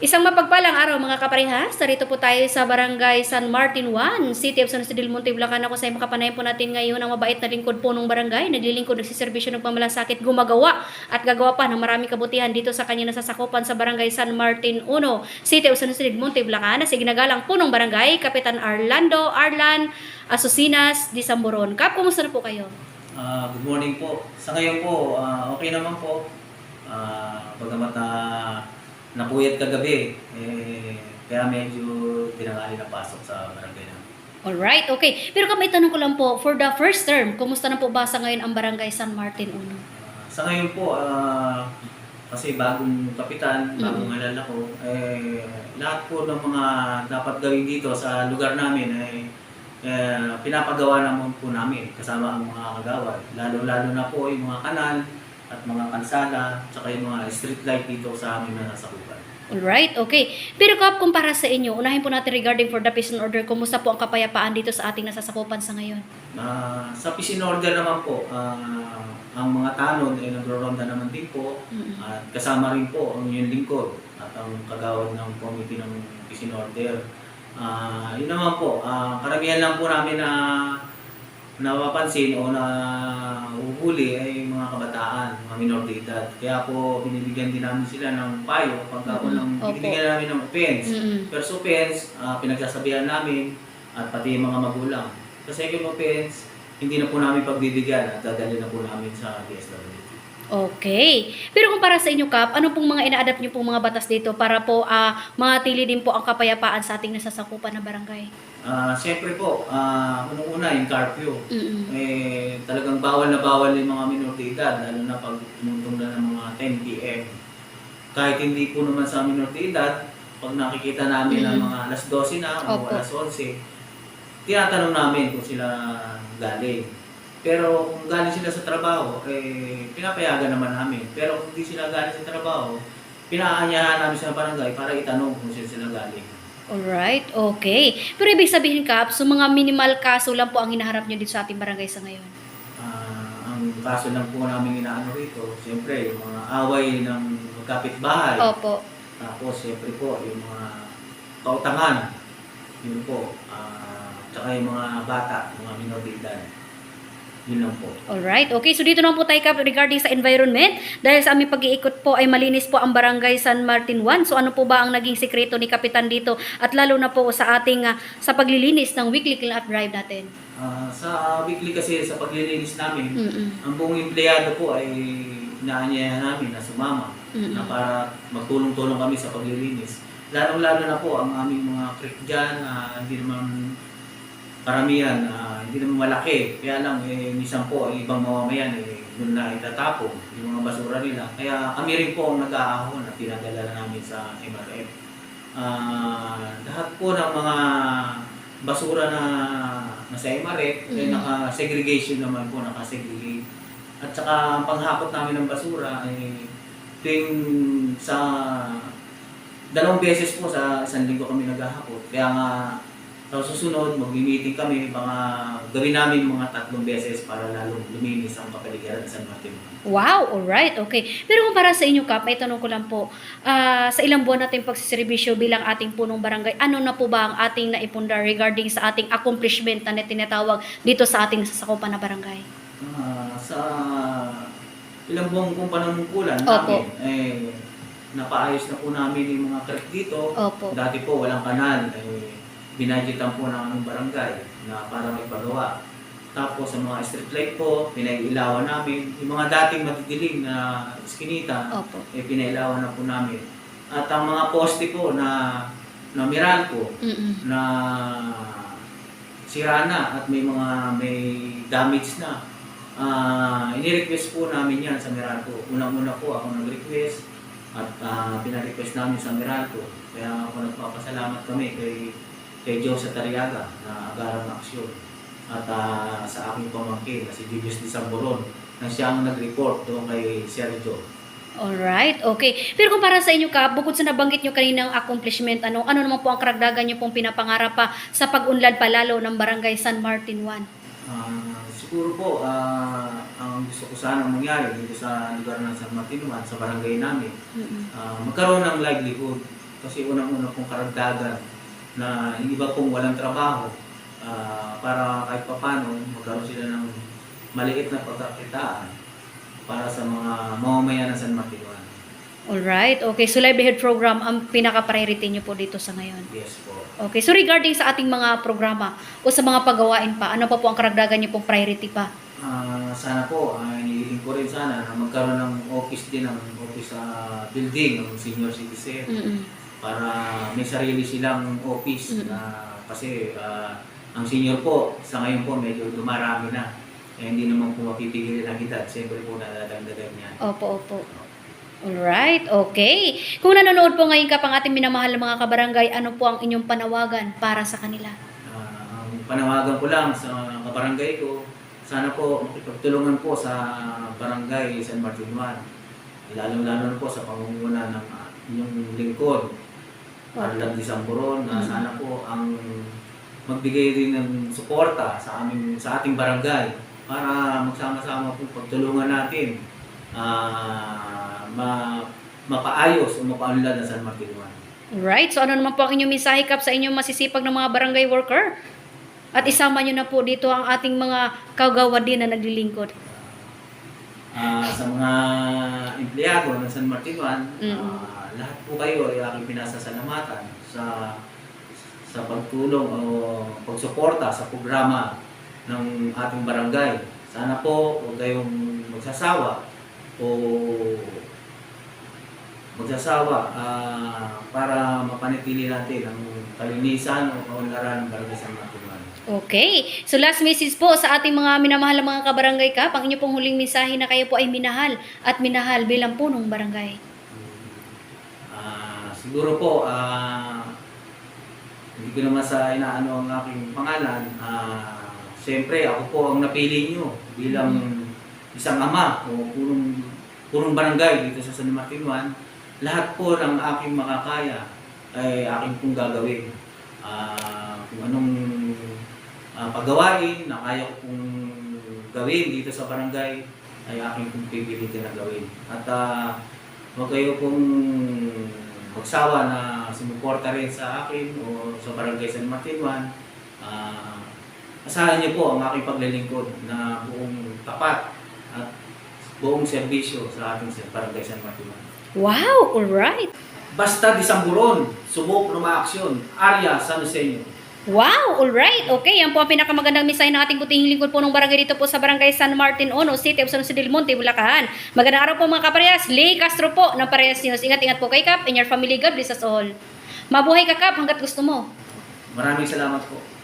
Isang mapagpalang araw mga kaparehas. Narito po tayo sa Barangay San Martin 1, City of San Jose del Monte, Bulacan. Ako sa makapanayan po natin ngayon ang mabait na lingkod po ng barangay. Naglilingkod, nagsiservisyo ng pamalasakit, gumagawa at gagawa pa ng maraming kabutihan dito sa kanyang nasasakupan sa Barangay San Martin 1, City of San Jose del Monte, Bulacan. Sa ginagalang po ng barangay, Kapitan Arlando Arlan Asusinas di Samboron. Kap, kumusta na po kayo? Ah, good morning po. Sa ngayon po, ah, okay naman po. Ah, bagamat na napuyat kagabi, eh, kaya medyo tinangali na pasok sa barangay namin. Alright, okay. Pero kami tanong ko lang po, for the first term, kumusta na po ba sa ngayon ang Barangay San Martin 1? Ah, sa ngayon po, ah, kasi bagong kapitan, bagong alala ko, eh, lahat po ng mga dapat gawin dito sa lugar namin ay eh, pinapagawa naman po namin kasama ang mga kagawad. Lalo-lalo na po yung mga kanal at mga kalsada, tsaka yung mga street light dito sa amin na nasa Kuban. Alright, okay. Pero Kap, kumpara sa inyo, unahin po natin regarding for the peace and order, kumusta po ang kapayapaan dito sa ating nasasakupan sa ngayon? Ah, sa peace in order naman po, ah, ang mga tanod ay nagro-ronda naman din po Mm-mm. at kasama rin po ang yung lingkod at ang kagawad ng committee ng peace in order. Ah, yun naman po, ah, karamihan lang po namin na napapansin o na uhuli ay mga kabataan, mga minor de edad. Kaya po binibigyan din namin sila ng payo pagka po Mhm. ng Opo. binibigyan namin ng offense. Mm-mm. First offense, ah, pinagsasabihan namin at pati mga magulang. Sa second offense, hindi na po namin pagbibigyan at dadali na po namin sa DSWD. Okay. Pero kumpara sa inyo, Kap, ano pong mga ina-adapt niyo pong mga batas dito para po ah, mangatili din po ang kapayapaan sa ating nasasakupan na barangay? Ah, Siyempre po, ah, unang-una yung curfew. Mm-mm. Eh, talagang bawal na bawal yung mga minor de edad, lalo na pag tumuntong na ng mga 10 p.m. Kahit hindi po naman sa minor de edad, pag nakikita namin ng Mhm. mga alas 12 na o Opo. alas 11, tinatanong namin kung sila galing. Pero kung galing sila sa trabaho, eh, pinapayagan naman namin. Pero kung hindi sila galing sa trabaho, pinaanyahan namin sa barangay para itanong kung sila sila galing. Alright, okay. Pero ibig sabihin, Kap, so mga minimal kaso lang po ang hinaharap niyo dito sa ating barangay sa ngayon? Ah, ang kaso lang po namin inaano rito, siyempre, yung mga away ng kapitbahay. Opo. Tapos, siyempre po, yung mga kautangan. Yun po. Ah, tsaka yung mga bata, mga minor de edad. Yun lang po. Alright, okay. So dito naman po tayo regarding sa environment. Dahil sa aming pag-iikot po ay malinis po ang barangay San Martin 1. So ano po ba ang naging sekreto ni Kapitan dito? At lalo na po sa ating ah, sa paglilinis ng weekly clean up drive natin. Ah, sa weekly kasi, sa paglilinis namin, Mm-mm. ang buong empleyado po ay inaanyayahan namin na sumama. Mm-mm. na para magtulong-tulong kami sa paglilinis. Lalong-lalo na po ang aming mga creek dyan, na hindi naman karamihan, ah, hindi naman malaki. Kaya lang, eh, minsan po, ang ibang mamamayan, eh, doon na itatapon yung mga basura nila. Kaya kami rin po ang nag-aahon at pinadala na namin sa MRF. Ah, lahat po ng mga basura na nasa MRF, eh, Mm. naka-segregation naman po, naka-segregate. At saka ang panghakot namin ng basura ay tuwing sa dalawang beses po sa isang linggo kami naghahakot. Kaya nga sa susunod, mag-meeting kami, baka gawin namin mga tatlong beses para lalong luminis ang kapaligiran sa Martin. Wow, alright, okay. Pero kung para sa inyo, Kap, may tanong ko lang po, ah, sa ilang buwan nating pagsiservisyo bilang ating punong barangay, ano na po ba ang ating naipundar regarding sa ating accomplishment na tinatawag dito sa ating sasakupan na barangay? Ah, sa ilang buong kong panunungkulan Opo. namin, eh, napaayos na po namin yung mga creek dito. Opo. Dati po walang kanal, eh, binadgetan po ng aming barangay na para may pagawa. Tapos sa mga street light po, pinailawan namin. Yung mga dating madidilim na iskinita, Opo. eh, pinailawan na po namin. At ang mga poste po na na Meralco, Mm-mm. na sira na at may mga may damage na. Ah, ini-request po namin yan sa Meralco. Unang-una po ako nag-request at ah, pina-request namin sa Meralco. Kaya ako nagpapasalamat kami kay kay Joe Satariaga na agarang aksyon at ah, sa aking pamangkin na si Julius Di Samboron na siya ang nag-report doon kay Sergio. Alright, okay. Pero kung para sa inyo, Kap, bukod sa nabanggit nyo kaninang accomplishment, ano, ano naman po ang karagdagan nyo pong pinapangarap pa sa pag-unlad palalo ng barangay San Martin 1? Ah, siguro po, ah, ang gusto ko sana mangyari dito sa lugar ng San Martin 1, sa barangay namin, Mm-mm. ah, magkaroon ng livelihood Kasi unang-una pong karagdagan na yung iba pong walang trabaho ah, para kahit papano magkaroon sila ng maliit na pagkakitaan para sa mga mamamayan ng San Martin. Alright, okay. So livelihood program ang pinaka-priority niyo po dito sa ngayon. Yes po. Okay, so regarding sa ating mga programa o sa mga paggawain pa, ano pa po ang karagdagan niyo pong priority pa? Ah, sana po, uh, inihiling ko rin sana na magkaroon ng office din, ng office sa building ng senior citizen Mm-mm. Para may sarili silang office Mm. na kasi ah, ang senior po sa ngayon po medyo dumarami na. Eh, hindi naman po mapipigil ang edad. Siyempre po nadadagdagan niya. Opo, opo. Alright, okay. Kung nanonood po ngayon ka pang ating minamahal na mga kabarangay, ano po ang inyong panawagan para sa kanila? Ah, ang panawagan ko lang sa kabarangay ko, sana po makipagtulungan po sa barangay San Martin 1. Lalo-lalo po sa pangunguna ng ah, inyong lingkod, Arlan de Samburon, na Mm. sana po ang magbigay rin ng suporta sa aming sa ating barangay para magsama-sama po pagtulungan natin ah, ma mapaayos o mapaunlad ng San Martin 1. Alright, so ano naman po ang inyong mensahe kap sa inyong masisipag ng mga barangay worker? At isama nyo na po dito ang ating mga kagawad din na naglilingkod. Ah, sa mga empleyado ng San Martin 1, Mm. ah, lahat po kayo ay aking pinasasalamatan sa sa pagtulong o pagsuporta sa programa ng ating barangay. Sana po huwag kayong magsasawa o magsasawa ah, para mapanatili natin ang kalinisan o kaunlaran ng barangay San Martin 1. Okay. So last message po sa ating mga minamahal na mga kabarangay ka, pang inyo pong huling mensahe na kayo po ay minahal at minahal bilang punong barangay. Ah, siguro po, ah, hindi ko naman sa inaano ang aking pangalan. Ah, Siyempre, ako po ang napili nyo bilang isang ama o punong, punong barangay dito sa San Martin 1. Lahat po ng aking makakaya ay aking pong gagawin. Ah, kung anong ah, paggawain na kaya ko pong gawin dito sa barangay ay aking pong pipilitin na gawin. At ah, huwag kayo pong magsawa na sumuporta rin sa akin o sa Barangay San Martin 1. Ah, asahan niyo po ang aking paglilingkod na buong tapat at buong serbisyo sa ating Barangay San Martin 1. Wow, alright. Basta disamburon, subok lumaaksyon, Arya San Joseño. Wow, alright. Okay, yan po ang pinakamagandang mensahe ng ating butihing lingkod po ng barangay dito po sa barangay San Martin Ono, City of San Jose del Monte, Bulacan. Magandang araw po mga kaparehas. Lee Castro po ng Parehas News. Ingat-ingat po kay Kap and your family. God bless us all. Mabuhay ka Kap hanggat gusto mo. Maraming salamat po.